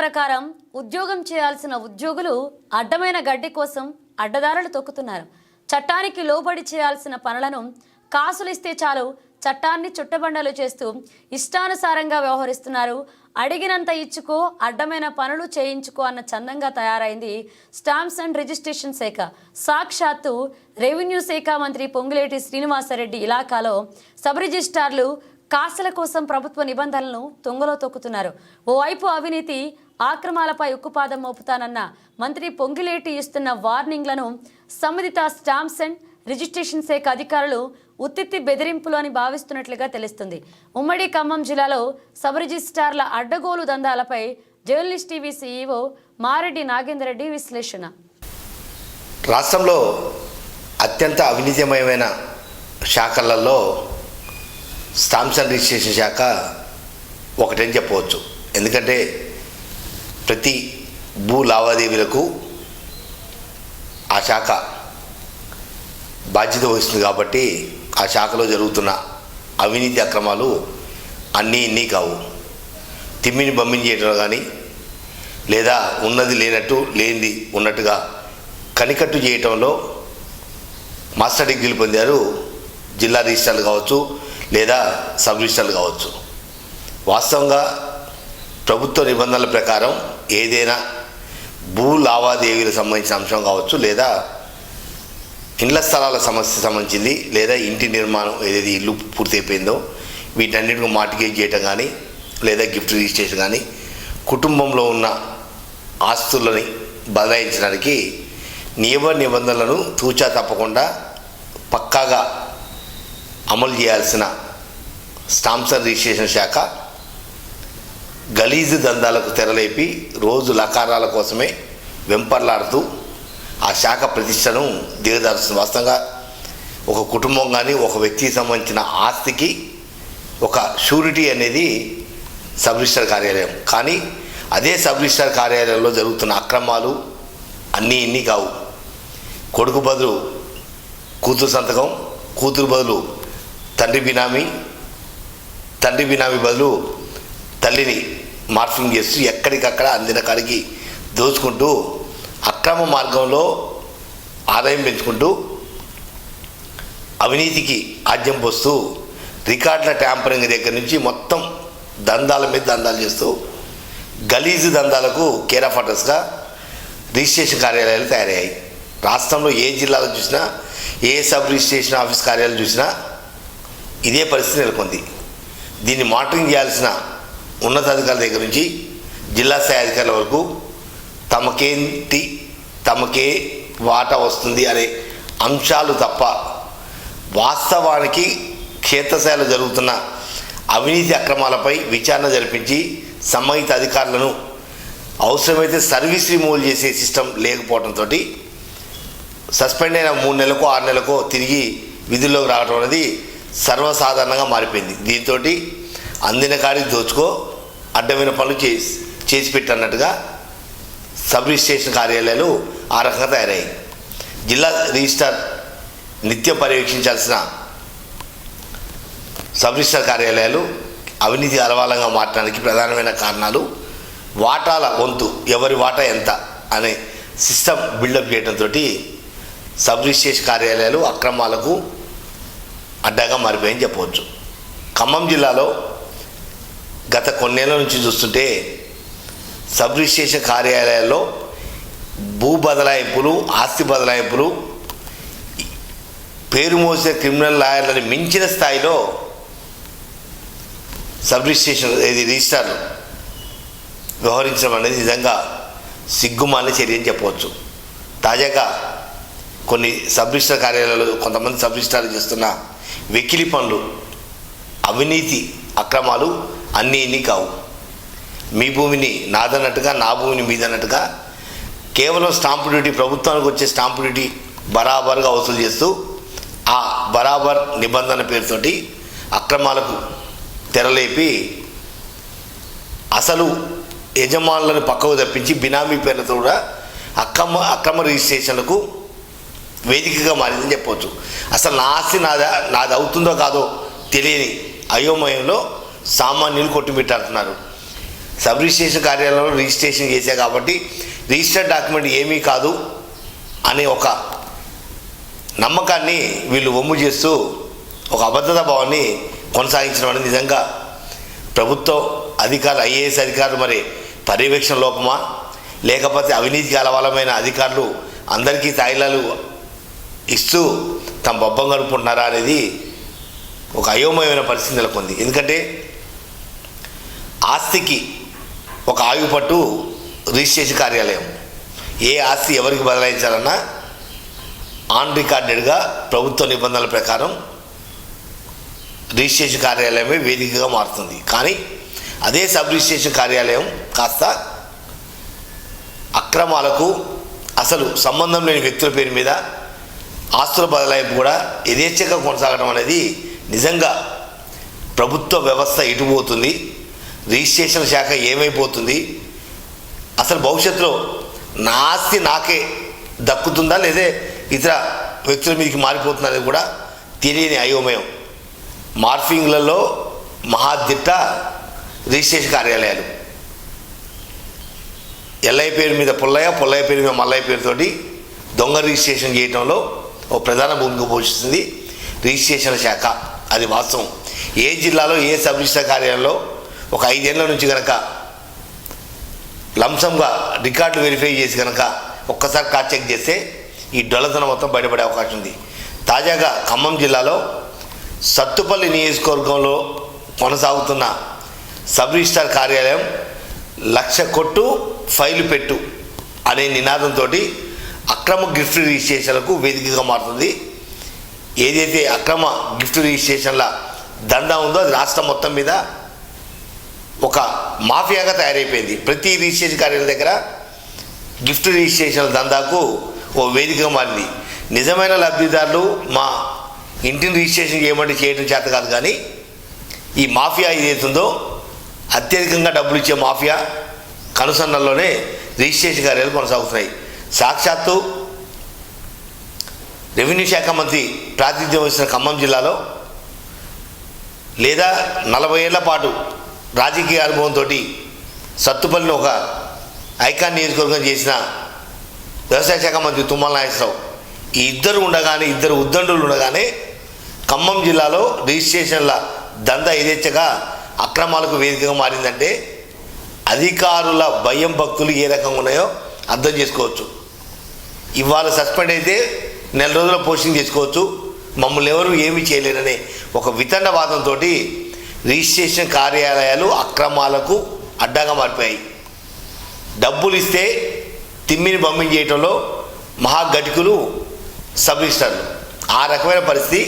ప్రకారం ఉద్యోగం చేయాల్సిన ఉద్యోగులు అడ్డమైన గడ్డి కోసం అడ్డదారులు తొక్కుతున్నారు. చట్టానికి లోబడి చేయాల్సిన పనులను కాసులు ఇస్తే చాలు చట్టాన్ని చుట్టబండలు చేస్తూ ఇష్టానుసారంగా వ్యవహరిస్తున్నారు. అడిగినంత ఇచ్చుకో అడ్డమైన పనులు చేయించుకో అన్న చందంగా తయారైంది స్టాంప్స్ అండ్ రిజిస్ట్రేషన్ శాఖ. సాక్షాత్తు రెవెన్యూ శాఖ మంత్రి పొంగులేటి శ్రీనివాసరెడ్డి ఇలాకాలో సబ్ రిజిస్ట్రార్లు కాసుల కోసం ప్రభుత్వ నిబంధనలను తొంగలో తొక్కుతున్నారు. ఓవైపు అవినీతి ఆక్రమాలపై ఉక్కుపాదం మోపుతానన్న మంత్రి పొంగిలేటి ఇస్తున్న వార్నింగ్లను సంబంధిత స్టాంప్స్ అండ్ రిజిస్ట్రేషన్ శాఖ అధికారులు ఉత్తిత్తి బెదిరింపులు అని భావిస్తున్నట్లుగా తెలుస్తుంది. ఉమ్మడి ఖమ్మం జిల్లాలో సబ్ రిజిస్ట్రార్ల అడ్డగోలు దందాలపై journalist TV CEO Mareddy Nagender Reddy విశ్లేషణ. రాష్ట్రంలో అత్యంత అవినీతిమయమైన శాఖలలో స్టాంప్స్ రిజిస్ట్రేషన్ శాఖ ఒకటని చెప్పవచ్చు. ఎందుకంటే ప్రతి భూ లావాదేవీలకు ఆ శాఖ బాధ్యత వహిస్తుంది కాబట్టి ఆ శాఖలో జరుగుతున్న అవినీతి అక్రమాలు అన్నీ ఇన్ని కావు. తిమ్మిని బమ్మిని చేయడం కానీ లేదా ఉన్నది లేనట్టు లేనిది ఉన్నట్టుగా కనికట్టు చేయటంలో మాస్టర్ డిగ్రీలు పొందారు జిల్లా రిజిస్ట్రార్లు కావచ్చు లేదా సబ్ కావచ్చు. వాస్తవంగా ప్రభుత్వ నిబంధనల ప్రకారం ఏదైనా భూ లావాదేవీలకు సంబంధించిన అంశం కావచ్చు లేదా ఇండ్ల స్థలాల సమస్య సంబంధించింది లేదా ఇంటి నిర్మాణం ఏదైతే ఇల్లు పూర్తయిపోయిందో వీటన్నిటిని మార్టిగేజ్ చేయటం కానీ లేదా గిఫ్ట్ రిజిస్ట్రేషన్ కానీ కుటుంబంలో ఉన్న ఆస్తులని బదలాయించడానికి నియమ నిబంధనలను తూచా తప్పకుండా పక్కాగా అమలు చేయాల్సిన స్టాంప్స్ రిజిస్ట్రేషన్ శాఖ గలీజు దందాలకు తెరలేపి రోజు లకారాల కోసమే వెంపర్లాడుతూ ఆ శాఖ ప్రతిష్టను దిగదారుస్తుంది వాస్తవంగా ఒక కుటుంబం కానీ ఒక వ్యక్తికి సంబంధించిన ఆస్తికి ఒక షూరిటీ అనేది సబ్ రిజిస్టర్ కార్యాలయం. కానీ అదే సబ్ రిజిస్టర్ కార్యాలయంలో జరుగుతున్న అక్రమాలు అన్నీ ఇన్ని కావు. కొడుకు బదులు కూతురు సంతకం కూతురు బదులు తండ్రి బినామీ తండ్రి బినామీ బదులు తల్లిని మార్ఫింగ్ చేస్తూ ఎక్కడికక్కడ అందిన కాడికి దోచుకుంటూ అక్రమ మార్గంలో ఆదాయం పెంచుకుంటూ అవినీతికి ఆజ్యం పోస్తూ రికార్డుల ట్యాంపరింగ్ దగ్గర నుంచి మొత్తం దందాల మీద దందాలు చేస్తూ గలీజు దందాలకు కేర్ ఆఫ్ అడ్రస్గా రిజిస్ట్రేషన్ కార్యాలయాలు తయారయ్యాయి. రాష్ట్రంలో ఏ జిల్లాలో చూసినా ఏ సబ్ రిజిస్ట్రేషన్ ఆఫీస్ కార్యాలయం చూసినా ఇదే పరిస్థితి నెలకొంది. దీన్ని మానిటరింగ్ చేయాల్సిన ఉన్నతాధికారుల దగ్గర నుంచి జిల్లా స్థాయి అధికారుల వరకు తమకేంటి తమకే వాటా వస్తుంది అనే అంశాలు తప్ప వాస్తవానికి క్షేత్రస్థాయిలో జరుగుతున్న అవినీతి అక్రమాలపై విచారణ జరిపించి సంబంధిత అధికారులను అవసరమైతే సర్వీస్ రిమూవల్ చేసే సిస్టమ్ లేకపోవడంతో సస్పెండ్ అయిన మూడు నెలలకు ఆరు నెలలకు తిరిగి విధుల్లోకి రావడం అనేది సర్వసాధారణంగా మారిపోయింది. దీంతో అందిన కాడికి దోచుకో అడ్డమైన పనులు చేసి చేసి పెట్టన్నట్టుగా సబ్ రిజిస్ట్రేషన్ కార్యాలయాలు ఆ రకంగా తయారయ్యాయి. జిల్లా రిజిస్టార్ నిత్యం పర్యవేక్షించాల్సిన సబ్ రిజిస్టార్ కార్యాలయాలు అవినీతి అలవాలంగా మారడానికి ప్రధానమైన కారణాలు వాటాల వంతు ఎవరి వాటా ఎంత అనే సిస్టమ్ బిల్డప్ చేయడంతో సబ్ రిజిస్ట్రేషన్ కార్యాలయాలు అక్రమాలకు అడ్డగా మారిపోయని చెప్పవచ్చు. ఖమ్మం జిల్లాలో గత కొన్నేళ్ళ నుంచి చూస్తుంటే సబ్ రిజిస్ట్రేషన్ కార్యాలయాల్లో భూ బదలాయింపులు ఆస్తి బదలాయింపులు పేరు మోసే క్రిమినల్ లాయర్లని మించిన స్థాయిలో సబ్ రిజిస్ట్రేషన్ ఇది రిజిస్టార్లు వ్యవహరించడం అనేది నిజంగా సిగ్గుమాలిన చర్య అని చెప్పవచ్చు. తాజాగా కొన్ని సబ్ రిజిస్టర్ కార్యాలయాలు కొంతమంది సబ్ రిజిస్టార్లు చేస్తున్న వెకిలి పనులు అవినీతి అక్రమాలు అన్నీ ఇన్ని కావు. మీ భూమిని నాదన్నట్టుగా నా భూమిని మీదన్నట్టుగా కేవలం స్టాంపు డ్యూటీ ప్రభుత్వానికి వచ్చే స్టాంపు డ్యూటీ బరాబర్గా వసూలు చేస్తూ ఆ బరాబర్ నిబంధన పేరుతోటి అక్రమాలకు తెరలేపి అసలు యజమానులను పక్కకు తప్పించి బినామీ పేర్లతో కూడా అక్రమ అక్రమ రిజిస్ట్రేషన్లకు వేదికగా మారిందని చెప్పవచ్చు అసలు నా ఆస్తి నాదా నాది అవుతుందో కాదో తెలియని అయోమయంలో సామాన్యులు కొట్టుమిట్టాడుతున్నారు. సబ్ రిజిస్ట్రేషన్ కార్యాలయంలో రిజిస్ట్రేషన్ చేశా కాబట్టి రిజిస్టర్డ్ డాక్యుమెంట్ ఏమీ కాదు అనే ఒక నమ్మకాన్ని వీళ్ళు ఒమ్ము చేస్తూ ఒక అబద్ధత భావాన్ని కొనసాగించడం అనేది నిజంగా ప్రభుత్వం అధికారులు ఐఏఎస్ అధికారులు మరి పర్యవేక్షణ లోపమా? లేకపోతే అవినీతికి అలవాలమైన అధికారులు అందరికీ తాయిలాలు ఇస్తూ తమ బొబ్బం గడుపుకుంటున్నారా అనేది ఒక అయోమయమైన పరిస్థితి నెలకొంది. ఎందుకంటే ఆస్తికి ఒక ఆయువు పట్టు రిజిస్ట్రేషన్ కార్యాలయం. ఏ ఆస్తి ఎవరికి బదలాయించాలన్నా ఆన్ రికార్డెడ్గా ప్రభుత్వ నిబంధనల ప్రకారం రిజిస్ట్రేషన్ కార్యాలయమే వేదికగా మారుతుంది. కానీ అదే సబ్ రిజిస్ట్రేషన్ కార్యాలయం కాస్త అక్రమాలకు అసలు సంబంధం లేని వ్యక్తుల పేరు మీద ఆస్తుల బదలాయింపు కూడా యథేచ్ఛగా కొనసాగడం అనేది నిజంగా ప్రభుత్వ వ్యవస్థ ఇటుపోతుంది. రిజిస్ట్రేషన్ శాఖ ఏమైపోతుంది? అసలు భవిష్యత్తులో నా ఆస్తి నాకే దక్కుతుందా? లేదే ఇతర వ్యక్తుల మీదకి మారిపోతుందా అనేది కూడా తెలియని అయోమయం. మార్ఫింగ్లలో మహాదిట్ట రిజిస్ట్రేషన్ కార్యాలయాలు. ఎల్లయ్య పేరు మీద పుల్లయ్య పుల్లయ్య పేరు మీద మల్లయ్య పేరుతోటి దొంగ రిజిస్ట్రేషన్ చేయడంలో ఓ ప్రధాన భూమిక పోషిస్తుంది. రిజిస్ట్రేషన్ శాఖ. అది వాస్తవం. ఏ జిల్లాలో ఏ సబ్ రిజిస్టర్ కార్యాలయంలో ఒక ఐదేళ్ళ నుంచి కనుక లంసంగా రికార్డులు వెరిఫై చేసి కనుక ఒక్కసారి కార్ చెక్ చేస్తే ఈ డొల్లతనం మొత్తం బయటపడే అవకాశం ఉంది. తాజాగా ఖమ్మం జిల్లాలో సత్తుపల్లి నియోజకవర్గంలో కొనసాగుతున్న సబ్ రిజిస్టార్ కార్యాలయం లక్ష కొట్టు ఫైలు పెట్టు అనే నినాదంతో అక్రమ గిఫ్ట్ రిజిస్ట్రేషన్లకు వేదికగా మారుతుంది. ఏదైతే అక్రమ గిఫ్ట్ రిజిస్ట్రేషన్ల దందా ఉందో అది రాష్ట్రం మొత్తం మీద ఒక మాఫియాగా తయారైపోయింది. ప్రతి రిజిస్ట్రేషన్ కార్యాలయం దగ్గర గిఫ్ట్ రిజిస్ట్రేషన్ దందాకు ఓ వేదికగా మారింది. నిజమైన లబ్ధిదారులు మా ఇంటిని రిజిస్ట్రేషన్ చేయమంటే చేయడం చేత కాదు కానీ ఈ మాఫియా ఏదైతుందో అత్యధికంగా డబ్బులు ఇచ్చే మాఫియా కనుసన్నల్లోనే రిజిస్ట్రేషన్ కార్యాలు కొనసాగుతున్నాయి. సాక్షాత్తు రెవెన్యూ శాఖ మంత్రి ప్రాతినిధ్యం వహిస్తున్న ఖమ్మం జిల్లాలో లేదా నలభై ఏళ్ళ పాటు రాజకీయ అనుభవంతో సత్తుపల్లిని ఒక ఐకాన్ నియోజకవర్గం చేసిన వ్యవసాయ శాఖ మంత్రి తుమ్మల నాగేశ్వరరావు ఈ ఇద్దరు ఉండగానే ఇద్దరు ఉద్దండులు ఉండగానే ఖమ్మం జిల్లాలో రిజిస్ట్రేషన్ల దందా యథేచ్ఛగా అక్రమాలకు వేదికగా మారిందంటే అధికారుల భయం భక్తులు ఏ రకంగా ఉన్నాయో అర్థం చేసుకోవచ్చు. ఇవాళ సస్పెండ్ అయితే నెల రోజుల పోస్టింగ్ చేసుకోవచ్చు. మమ్మల్ని ఎవరు ఏమీ చేయలేరనే ఒక వితండవాదంతో రిజిస్ట్రేషన్ కార్యాలయాలు అక్రమాలకు అడ్డాగా మారిపోయాయి. డబ్బులు ఇస్తే తిమ్మిని పంపించేయటంలో మహాఘటికులు సబ్ రిజిస్టర్లు ఆ రకమైన పరిస్థితి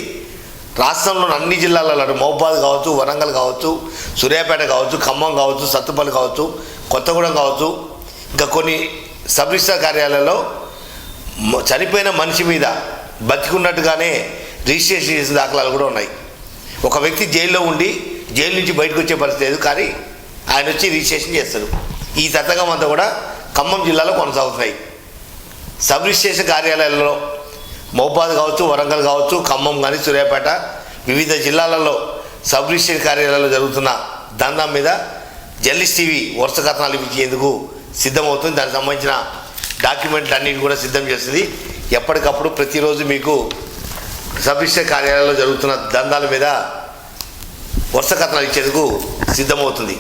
రాష్ట్రంలోని అన్ని జిల్లాలలో అటు మహబాద్ కావచ్చు వరంగల్ కావచ్చు సూర్యాపేట కావచ్చు ఖమ్మం కావచ్చు సత్తుపల్లి కావచ్చు కొత్తగూడెం కావచ్చు. ఇంకా కొన్ని సబ్ రిజిస్టర్ కార్యాలయాల్లో చనిపోయిన మనిషి మీద బతికున్నట్టుగానే రిజిస్ట్రేషన్ చేసిన దాఖలాలు కూడా ఉన్నాయి. ఒక వ్యక్తి జైల్లో ఉండి జైలు నుంచి బయటకు వచ్చే పరిస్థితి లేదు కానీ ఆయన వచ్చి రిజిస్ట్రేషన్ చేస్తారు ఈ తతంగం అంతా కూడా ఖమ్మం జిల్లాలో కొనసాగుతున్నాయి. సబ్ రిజిస్ట్రేషన్ కార్యాలయాల్లో మహబాద్ కావచ్చు వరంగల్ కావచ్చు ఖమ్మం కానీ సూర్యాపేట వివిధ జిల్లాలలో సబ్ రిజిస్ట్రేషన్ కార్యాలయాల్లో జరుగుతున్న దందా మీద జర్నలిస్ట్ టీవీ వరుస కథనాలు ఇచ్చేందుకు సిద్ధమవుతుంది. దానికి సంబంధించిన డాక్యుమెంట్లు అన్నిటి కూడా సిద్ధం చేస్తుంది ఎప్పటికప్పుడు ప్రతిరోజు మీకు సబ్ కార్యాలయంలో జరుగుతున్న దందాల మీద వరుస కథనాలు ఇచ్చేందుకు సిద్ధమవుతుంది.